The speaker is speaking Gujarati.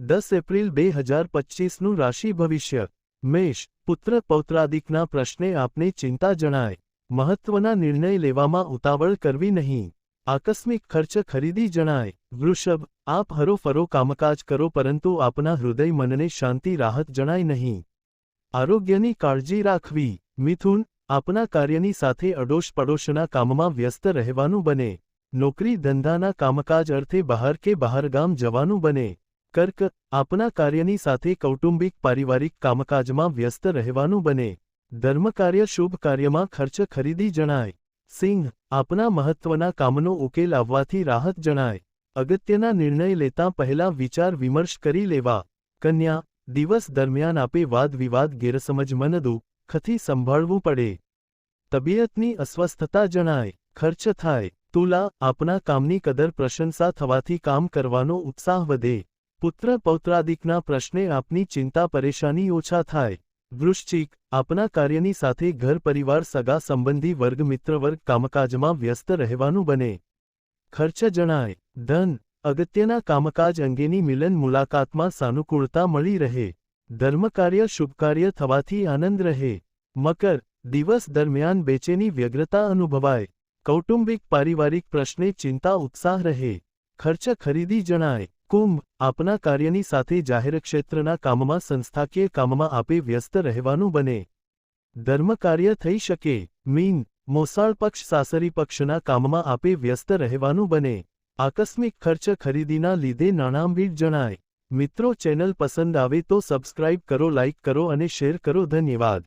દસ એપ્રિલ બે હજાર પચીસનું રાશિ ભવિષ્ય. મેષ, પુત્ર પૌત્રાદિકના પ્રશ્ને આપને ચિંતા જણાય. મહત્વના નિર્ણય લેવામાં ઉતાવળ કરવી નહીં. આકસ્મિક ખર્ચ ખરીદી જણાય. વૃષભ, આપ હરોફરો કામકાજ કરો પરંતુ આપના હૃદય મનને શાંતિ રાહત જણાય નહીં. આરોગ્યની કાળજી રાખવી. મિથુન, આપના કાર્યની સાથે અડોશ પડોશના કામમાં વ્યસ્ત રહેવાનું બને. નોકરી ધંધાના કામકાજ અર્થે બહાર કે બહારગામ જવાનું બને. કર્ક આપના કાર્યની સાથે કૌટુંબિક પારિવારિક કામકાજમાં વ્યસ્ત રહેવાનું બને. ધર્મકાર્ય શુભ કાર્યમાં ખર્ચ ખરીદી જણાય. સિંહ આપના મહત્વના કામનો ઉકેલ આવવાથી રાહત જણાય. અગત્યના નિર્ણય લેતા પહેલા વિચાર વિમર્શ કરી લેવા. કન્યા, દિવસ દરમિયાન આપે વાદ વિવાદ ગેરસમજ મનદુ, ખથી સંભાળવું પડે. તબિયતની અસ્વસ્થતા જણાય. ખર્ચ થાય. તુલા આપના કામની કદર પ્રશંસા થવાથી કામ કરવાનો ઉત્સાહ વધે. પુત્ર પૌત્રાદિકના પ્રશ્ને આપની ચિંતા પરેશાની ઓછા થાય. વૃશ્ચિક, આપના કાર્યની સાથે ઘર પરિવાર સગા સંબંધી વર્ગ મિત્રવર્ગ કામકાજમાં વ્યસ્ત રહેવાનું બને. ખર્ચ જણાય, ધન, અગત્યના કામકાજ અંગેની મિલન મુલાકાતમાં સાનુકૂળતા મળી રહે. ધર્મકાર્ય શુભકાર્ય થવાથી આનંદ રહે. મકર, દિવસ દરમિયાન બેચેની વ્યગ્રતા અનુભવાય. કૌટુંબિક, પારિવારિક પ્રશ્ને ચિંતા, ઉત્સાહ રહે. ખર્ચ ખરીદી જણાય કુંભ, આપના કાર્યની સાથે જાહેર ક્ષેત્રના કામમાં સંસ્થાકીય કામમાં આપે વ્યસ્ત રહેવાનું બને. ધર્મકાર્ય થઈ શકે, મીન, મોસાળ પક્ષ સાસરી પક્ષના કામમાં આપે વ્યસ્ત રહેવાનું બને. આકસ્મિક ખર્ચ ખરીદીના લીધે નાણાંબીટ જણાય. મિત્રો ચેનલ પસંદ આવે તો સબસ્ક્રાઇબ કરો, લાઇક કરો અને શેર કરો. ધન્યવાદ.